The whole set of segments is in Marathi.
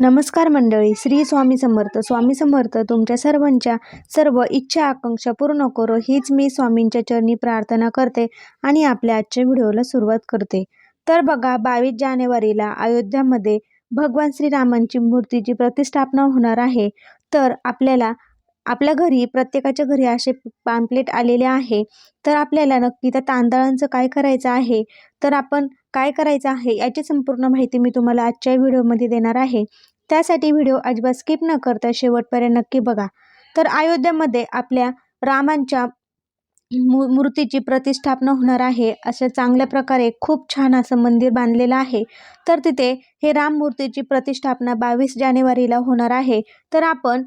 नमस्कार मंडळी श्री स्वामी समर्थ. स्वामी समर्थ तुमच्या सर्वांच्या सर्व इच्छा आकांक्षा पूर्ण करो. हीच मी स्वामींच्या चरणी प्रार्थना करते आणि आपल्या आजच्या व्हिडिओला सुरुवात करते. तर बघा बावीस जानेवारीला अयोध्यामध्ये भगवान श्रीरामांची मूर्तीची प्रतिष्ठापना होणार आहे. तर आपल्याला आपल्या घरी प्रत्येकाच्या घरी असे पॅम्पलेट आलेले आहे. तर आपल्याला नक्की त्या तांदळांचं काय करायचं आहे? तर आपण काय करायचं आहे? याची संपूर्ण माहिती मी तुम्हाला आजच्या व्हिडिओमध्ये देणार आहे. त्यासाठी व्हिडिओ अजिबात स्किप न करता शेवटपर्यंत नक्की बघा. तर अयोध्येमध्ये आपल्या रामांच्या मू मूर्तीची प्रतिष्ठापना होणार आहे. अशा चांगल्या प्रकारे खूप छान असं मंदिर बांधलेलं आहे. तर तिथे हे राम मूर्तीची प्रतिष्ठापना बावीस जानेवारीला होणार आहे. तर आपण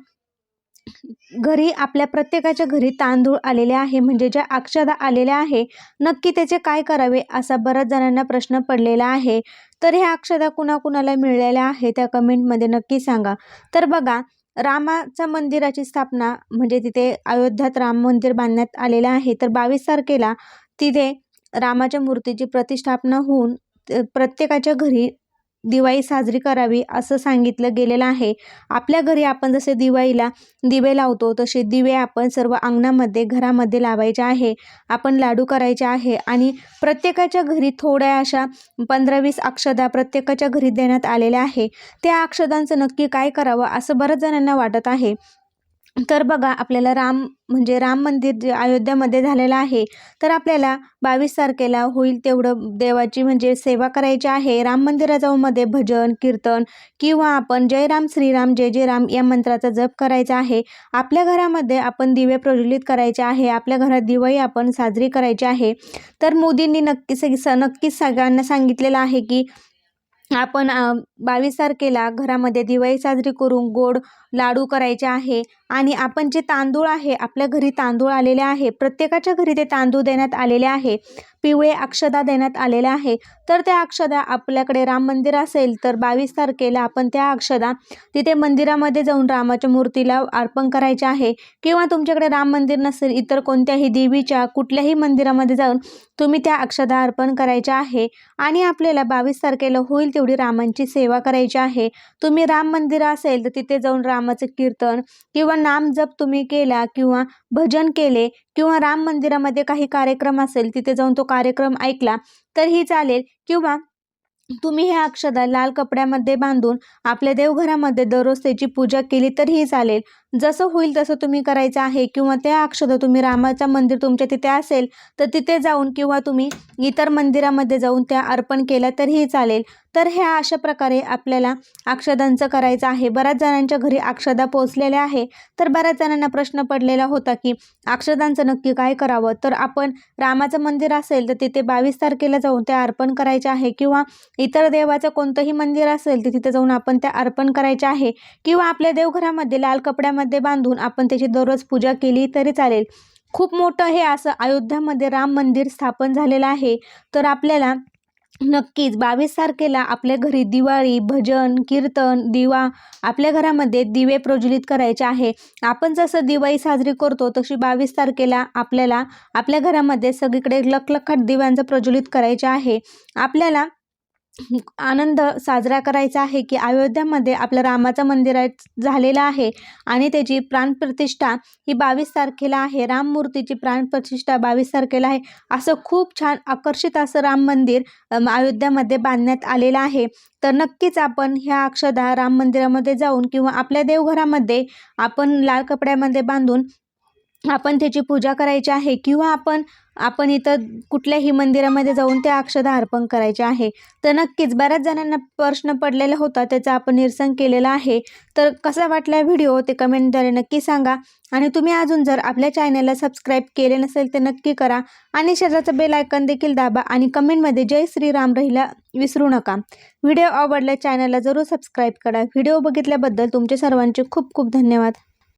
घरी आपल्या प्रत्येकाच्या घरी तांदूळ आलेले आहे. म्हणजे ज्या अक्षदा आलेल्या आहे नक्की त्याचे काय करावे असा बऱ्याच जणांना प्रश्न पडलेला आहे. तर ह्या अक्षदा कुणाकुणाला मिळालेल्या आहे त्या कमेंटमध्ये नक्की सांगा. तर बघा रामाच्या मंदिराची स्थापना म्हणजे तिथे अयोध्यात राम मंदिर बांधण्यात आलेलं आहे. तर बावीस तारखेला तिथे रामाच्या मूर्तीची प्रतिष्ठापना होऊन प्रत्येकाच्या घरी दिवाळी साजरी करावी असं सांगितलं गेलेलं आहे. आपल्या घरी आपण जसे दिवाळीला दिवे लावतो तसे दिवे आपण सर्व अंगणामध्ये घरामध्ये लावायचे आहे. आपण लाडू करायचे आहे आणि प्रत्येकाच्या घरी थोड्या अशा पंधरा वीस अक्षदा प्रत्येकाच्या घरी देण्यात आलेल्या आहे. त्या अक्षदांचं नक्की काय करावं असं बऱ्याच जणांना वाटत आहे. तर बघा आपल्याला राम म्हणजे राम मंदिर जे अयोध्यामध्ये झालेलं आहे तर आपल्याला बावीस तारखेला होईल तेवढं देवाची म्हणजे सेवा करायची आहे. राम मंदिराजवळमध्ये भजन कीर्तन किंवा आपण जय राम श्रीराम जय जय राम या मंत्राचा जप करायचा आहे. आपल्या घरामध्ये आपण दिवे प्रज्वलित करायचे आहे. आपल्या घरात दिवाळी आपण साजरी करायची आहे. तर मोदींनी नक्की स नक्कीच सगळ्यांना सांगितलेलं आहे की आपण बावीस तारखेला घरामध्ये दिवाळी साजरी करून गोड लाडू करायचे आहे आणि आपण जे तांदूळ आहे आपल्या घरी तांदूळ आलेले आहे प्रत्येकाच्या घरी ते तांदूळ देण्यात आलेले आहे पिवळे अक्षदा देण्यात आलेल्या आहे. तर त्या अक्षदा आपल्याकडे राम मंदिर असेल तर बावीस तारखेला आपण त्या अक्षदा तिथे मंदिरामध्ये जाऊन रामाच्या मूर्तीला अर्पण करायचे आहे. किंवा तुमच्याकडे राम मंदिर नसेल इतर कोणत्याही देवीच्या कुठल्याही मंदिरामध्ये जाऊन तुम्ही त्या अक्षदा अर्पण करायच्या आहे आणि आपल्याला बावीस तारखेला होईल तेवढी रामांची सेवा करायची आहे. तुम्ही राम मंदिर असेल तर तिथे जाऊन रामाचं कीर्तन किंवा नाम जप तुम्ही केला किंवा भजन केले किंवा राम मंदिरामध्ये काही कार्यक्रम असेल तिथे जाऊन तो कार्यक्रम ऐकला तरीही चालेल. किंवा तुम्ही हे अक्षदा लाल कपड्यामध्ये बांधून आपल्या देवघरामध्ये दररोज त्याची पूजा केली तरीही चालेल. जसं होईल तसं तुम्ही करायचं आहे किंवा त्या अक्षदं तुम्ही रामाचं मंदिर तुमच्या तिथे असेल तर तिथे जाऊन किंवा तुम्ही इतर मंदिरामध्ये जाऊन त्या अर्पण केल्या तरीही चालेल. तर ह्या अशा प्रकारे आपल्याला अक्षदांचं करायचं आहे. बऱ्याच जणांच्या घरी अक्षदा पोचलेल्या आहे. तर बऱ्याच जणांना प्रश्न पडलेला होता की अक्षदांचं नक्की काय करावं? तर आपण रामाचं मंदिर असेल तर तिथे बावीस तारखेला जाऊन त्या अर्पण करायचे आहे. किंवा इतर देवाचं कोणतंही मंदिर असेल तर तिथे जाऊन आपण त्या अर्पण करायचे आहे. किंवा आपल्या देवघरामध्ये लाल कपड्यामध्ये बांधून आपण त्याची दररोज पूजा केली तरी चालेल. खूप मोठं हे असं अयोध्यामध्ये राम मंदिर स्थापन झालेलं आहे. तर आपल्याला नक्कीच बावीस तारखेला आपल्या घरी दिवाळी भजन कीर्तन दिवा आपल्या घरामध्ये दिवे प्रज्वलित करायचे आहे. आपण जसं दिवाळी साजरी करतो तशी बावीस तारखेला आपल्याला आपल्या घरामध्ये सगळीकडे लखलखाट दिव्यांचं प्रज्वलित करायचे आहे. आपल्याला आनंद साजरा करायचा आहे की अयोध्यामध्ये आपलं रामाचं मंदिर झालेलं आहे आणि त्याची प्राणप्रतिष्ठा ही बावीस तारखेला आहे. राम मूर्तीची प्राणप्रतिष्ठा बावीस तारखेला आहे. असं खूप छान आकर्षित असं राम मंदिर अयोध्यामध्ये बांधण्यात आलेलं आहे. तर नक्कीच आपण ह्या अक्षदा राम मंदिरामध्ये जाऊन किंवा आपल्या देवघरामध्ये आपण लाल कपड्यामध्ये बांधून आपण त्याची पूजा करायची आहे किंवा आपण आपण इथं कुठल्याही मंदिरामध्ये जाऊन ते अक्षदा अर्पण करायचे आहे. तर नक्कीच बऱ्याच जणांना प्रश्न पडलेला होता त्याचा आपण निरसन केलेला आहे. तर कसा वाटला व्हिडिओ? ते कमेंटद्वारे नक्की सांगा. आणि तुम्ही अजून जर आपल्या चॅनलला सबस्क्राईब केले नसेल तर नक्की करा. आणि शेजारचं बेल आयकन देखील दाबा आणि कमेंटमध्ये जय श्रीराम राहिला विसरू नका. व्हिडिओ आवडल्या चॅनलला जरूर सबस्क्राईब करा. व्हिडिओ बघितल्याबद्दल तुमचे सर्वांचे खूप खूप धन्यवाद.